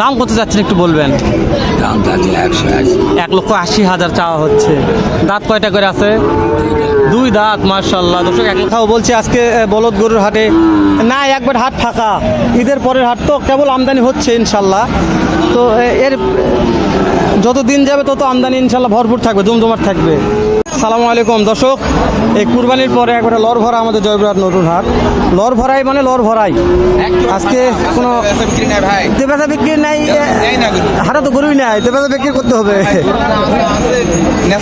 দাম কত যাচ্ছেন একটু বলবেন? দাম থাকে একশো এক লক্ষ আশি হাজার চাওয়া হচ্ছে। দাঁত কয়টা করে আছে? দুই দাঁত মার্শাল্লাহ দর্শক এক কথাও বলছি আজকে বলদ গরুর হাটে না একবার হাট ফাঁকা। ঈদের পরের হাট তো কেবল আমদানি হচ্ছে ইনশাল্লাহ তো এর যত দিন যাবে তত আমদানি ইনশাল্লাহ ভরপুর থাকবে জমজমাট থাকবে। সালামু আলাইকুম দর্শক। এই কুরবানির পরে একবারে লর ভরা আমাদের জয়পুরহাট নতুন হাট। লর ভরাই মানে লর ভরাই। আজকে কোনো বিক্রি নাই ভাই তেবেচা বিক্রি নাই হাটে তো গরুই নাই তেবেচা বিক্রি করতে হবে। না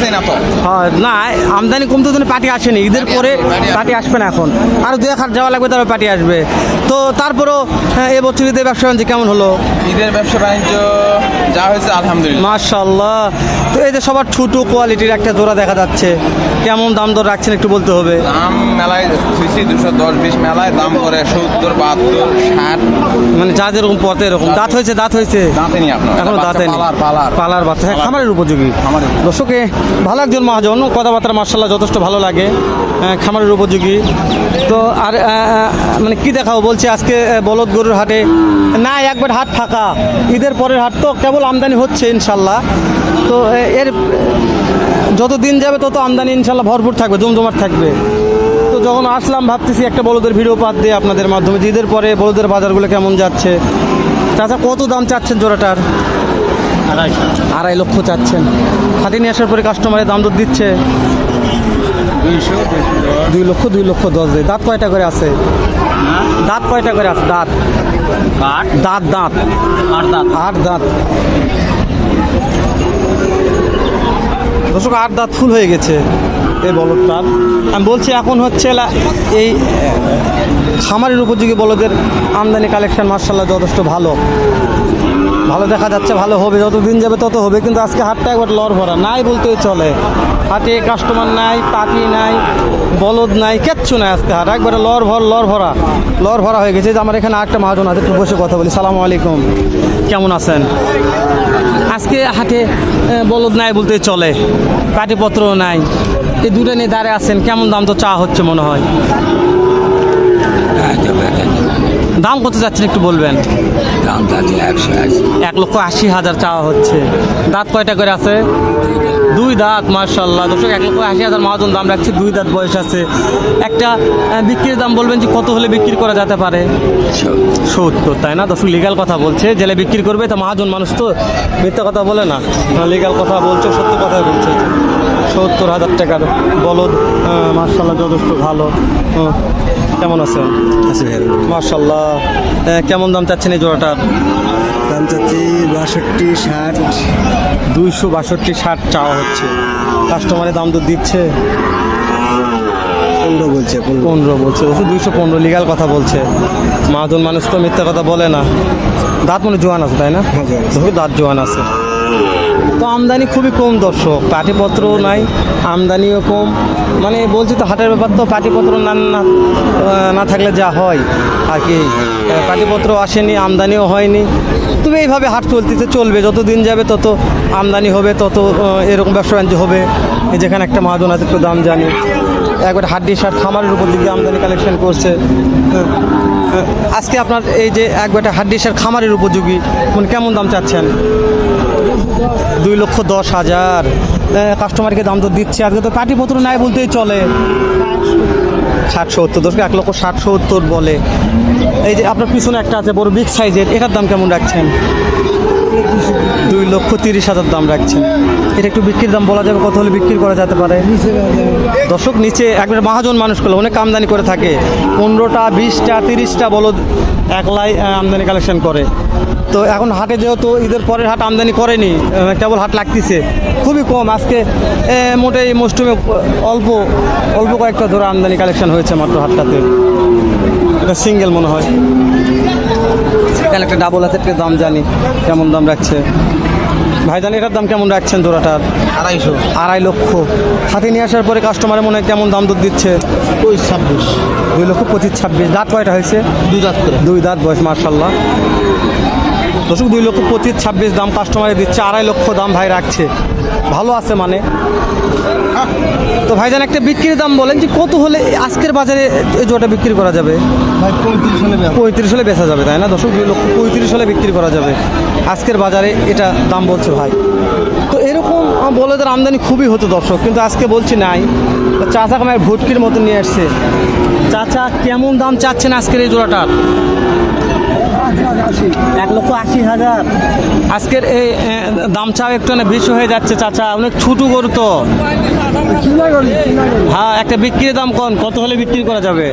হ্যাঁ না আমদানি কমতে তো পার্টি আসেনি। ঈদের পরে পার্টি আসবে না এখন। আর দু এক হাট যাওয়া লাগবে তারপর পার্টি আসবে। তো তারপরও হ্যাঁ, এবছর ঈদের ব্যবসা বাণিজ্য কেমন হলো? ঈদের ব্যবসা বাণিজ্য যা হয়েছে আলহামদুলিল্লাহ। মাশাল্লাহ তো এই যে সবার ছোটো কোয়ালিটির একটা জোড়া দেখা যাচ্ছে। কেমন দাম দর রাখছেন একটু বলতে হবে? দাম মেলায় দুশো দশ বিশ মেলায় দাম করে সত্তর বাহাত্তর ষাট। মানে যা যেরকম পথে এরকম দাঁত হয়েছে দাঁত হয়েছে? দাঁতে নি আপনার এখনও বাচ্চা দাঁতে নেই পালার। পালার বাচ্চা হ্যাঁ খামারের উপযোগী। খামারের। দর্শকে ভালো একজন মহাজন কথাবার্তা মার্শাল্লাহ যথেষ্ট ভালো লাগে আহ, খামারের উপযোগী। তো আর মানে কি দেখাও বলছে আজকে বলদ গরুর হাটে না একবার হাট ফাঁকা। ঈদের পরের হাট তো কেবল আমদানি হচ্ছে ইনশাল্লাহ। তো এর যত দিন যাবে তত আমদানি ইনশাল্লাহ ভরপুর থাকবে জমজমাট থাকবে। তো যখন আসলাম ভাবতেছি একটা বলদের ভিডিও পাত দিয়ে আপনাদের মাধ্যমে ঈদের পরে বলদের বাজারগুলো কেমন যাচ্ছে। চাচা কত দাম চাচ্ছেন জোড়াটার? আড়াই লক্ষ চাচ্ছেন। হাতে নিয়ে আসার পরে কাস্টমারের দাম দর দিচ্ছে। দুই লক্ষ দুই লক্ষ দশ দেয়। দাঁত কয়টা করে আছে? দাঁত কয়টা করে আছে? দাঁত। দাঁত দাঁত। আর দাঁত। আট দাঁত। দর্শক, আট দাঁত ফুল হয়ে গেছে এই বলদটার। আমি বলছি, এখন হচ্ছে এই, খামারের উপযোগী বলদের আমদানি কালেকশন মার্শাল্লাহ যথেষ্ট ভালো। ভালো দেখা যাচ্ছে, ভালো হবে যত দিন যাবে তত হবে, কিন্তু আজকে হাটটা একবার লড় ভরা নাই বলতে চলে। হাটে কাস্টমার নাই, পাতি নাই, বলদ নাই, কেচ্ছু নাই আজকে হাট। একবারে লর ভর, লর ভরা। লর ভরা হয়ে গেছে। যে আমার এখানে একটা মহাজন আছে, একটু বসে কথা বলি। সালাম আলাইকুম। কেমন আছেন? আজকে হাটে বলদ নাই বলতে চলে। পাটিপত্র নাই। এই দুটো নিয়ে দাঁড়িয়ে আছেন। কেমন দাম তো চা হচ্ছে মনে হয়? দাম কত যাচ্ছেন একটু বলবেন? দাম একশো এক। লক্ষ আশি হাজার চাওয়া হচ্ছে। দাঁত কয়টা করে আছে? দুই দাঁত মার্শাল্লাহ দর্শক এক লক্ষ আশি হাজার মহাজন দাম রাখছে দুই দাঁত বয়স আছে। একটা বিক্রির দাম বলবেন যে কত হলে বিক্রি করা যেতে পারে? সত্তর। তাই না? দর্শক লিগাল কথা বলছে জেলে বিক্রি করবে তা মহাজন মানুষ তো মিথ্যা কথা বলে না। লিগাল কথা বলছে সত্য কথা বলছে। সত্তর হাজার টাকার বলদ মার্শাল্লাহ যথেষ্ট ভালো। কেমন আছেন মার্শাল্লাহ কেমন দাম চাচ্ছেন এই জোড়াটার? দাম চাচ্ছি বাষট্টি ষাট। দুইশো বাষট্টি ষাট চাওয়া হচ্ছে। কাস্টমারে দাম তো দিচ্ছে। পনেরো বলছে পনেরো। বলছে। ওষুধ দুইশো পনেরো লিগাল কথা বলছে। মাহাজন মানুষ তো মিথ্যা কথা বলে না। দাঁত মানে জোয়ান আছে তাই না? হ্যাঁ, আছে। দাঁত জোয়ান আছে। তো আমদানি খুবই কম দর্শক, পাটিপত্রও নাই, আমদানিও কম। মানে বলছি তো, হাটের ব্যাপার তো পাটিপত্র না না থাকলে যা হয় আর কি। পাটিপত্র আসেনি, আমদানিও হয়নি। তবে এইভাবে হাট চলতেছে, চলবে, যত দিন যাবে তত আমদানি হবে, তত এরকম ব্যবসা বাণিজ্য হবে। যেখানে একটা মহাজন আছে, একটু দাম জানি। একবার হাড্ডি শার্ট খামারের উপর দিকে আমদানি কালেকশন করছে। আজকে আপনার এই যে একবারটা হাড্ডি শার্ট খামারের উপযোগী মানে কেমন দাম চাচ্ছেন? দুই লক্ষ দশ হাজার। কাস্টমারকে দাম তো দিচ্ছে। আজকে তো পাটিপত্র নাই বলতেই চলে। ষাট সত্তর, দশ এক লক্ষ ষাট সত্তর বলে। এই যে আপনার পিছনে একটা আছে, বড় বিগ সাইজের এটার দাম কেমন রাখছেন? দুই লক্ষ তিরিশ হাজার দাম রাখছেন এটা একটু বিক্রির দাম বলা যাবে কত হলে বিক্রি করা যেতে পারে? দর্শক নিচে একবার মহাজন মানুষ করলে অনেক আমদানি করে থাকে। পনেরোটা বিশটা তিরিশটা বলো একলাই আমদানি কালেকশন করে। তো এখন হাটে যেহেতু ঈদের পরের হাট আমদানি করেনি কেবল হাট লাগতেছে। খুবই কম আজকে এ, মোটে এই মৌসুমে অল্প অল্প কয়েকটা ধরে আমদানি কালেকশন হয়েছে মাত্র হাটটাতে। এটা সিঙ্গেল মনে হয়। এখানে একটা ডাবল আছে একটা দাম জানি কেমন দাম রাখছে। ভাই ভাইজান এটার দাম কেমন রাখছেন জোড়াটার? আড়াইশো। আড়াই লক্ষ। হাতে নিয়ে আসার পরে কাস্টমারের মনে হয় কেমন দাম দুধ দিচ্ছে? ওই ছাব্বিশ। দুই লক্ষ পঁচিশ ছাব্বিশ। দাঁত কয়টা হয়েছে? দুই দাঁত দুই দাঁত বয়স মার্শাল্লাহ দর্শক দুই লক্ষ পঁচিশ ছাব্বিশ দাম কাস্টমারে দিচ্ছে আড়াই লক্ষ দাম ভাই রাখছে। ভালো আছে মানে। তো ভাইজান একটা বিক্রির দাম বলেন যে কত হলে আজকের বাজারে এই জোটা বিক্রি করা যাবে? পঁয়ত্রিশ হলে বেচা। যাবে তাই না দর্শক? দুই লক্ষ পঁয়ত্রিশ হলে বিক্রি করা যাবে। আজকের বাজারে এটা দাম বলছে ভাই। তো এরকম বলেদের আমদানি খুবই হতো দর্শক কিন্তু আজকে বলছি নাই। চাচা কামায় ভুটকির মতো নিয়ে আসছে। চাচা কেমন দাম চাচ্ছেন আজকের এই জোড়াটার? এক লক্ষ আশি হাজার। আজকের এই দাম চাও একটু বেশি হয়ে যাচ্ছে চাচা? অনেক ছুটু গরু তো। হ্যাঁ একটা বিক্রির দাম কম কত হলে বিক্রি করা যাবে?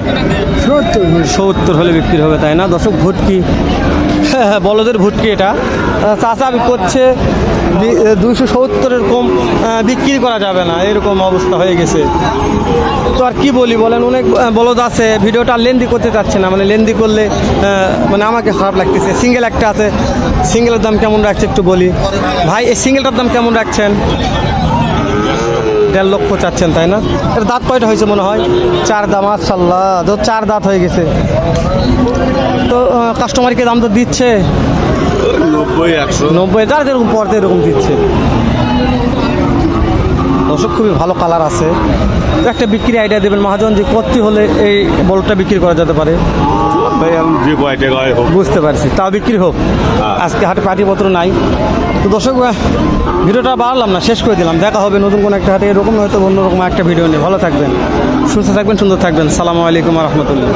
সত্তর হলে। বিক্রি হবে তাই না? দর্শক ভুটকি হ্যাঁ বলদের ভুটকি এটা। চাচা করছে দুশো সত্তরের কম বিক্রি করা যাবে না, এরকম অবস্থা হয়ে গেছে। তো আর কি বলি বলেন, অনেক বলদ আছে, ভিডিওটা লেন্দি করতে চাচ্ছে না মানে লেন্দি করলে মানে আমাকে খারাপ লাগতেছে। সিঙ্গেল একটা আছে, সিঙ্গেলের দাম কেমন রাখছে একটু বলি। ভাই, এই সিঙ্গেলটার দাম কেমন রাখছেন? দেড় লক্ষ চাচ্ছেন তাই না? এর দাঁত কয়টা হয়েছে মনে হয়? চার দাম মাশাল্লাহ তো চার দাঁত হয়ে গেছে। তো কাস্টমারকে দাম তো দিচ্ছে? নব্বই একশো। নব্বই যার যেরকম পড়তে এরকম দিচ্ছে। দর্শক খুবই ভালো কালার আছে। একটা বিক্রি আইডিয়া দেবেন মহাজন যে কত হলে এই বলটা বিক্রি করা যেতে পারে। বুঝতে পারছি তাও বিক্রি হোক। হ্যাঁ। আজকে হাটে পাটিপত্র নাই। তো দর্শক ভিডিওটা বাড়লাম না, শেষ করে দিলাম। দেখা হবে নতুন কোনো একটা হাতে এরকম হয়তো অন্যরকম একটা ভিডিও নিয়ে। ভালো থাকবেন, সুস্থ থাকবেন, সুন্দর থাকবেন। সালামু আলাইকুম রহমতুল্লাহ।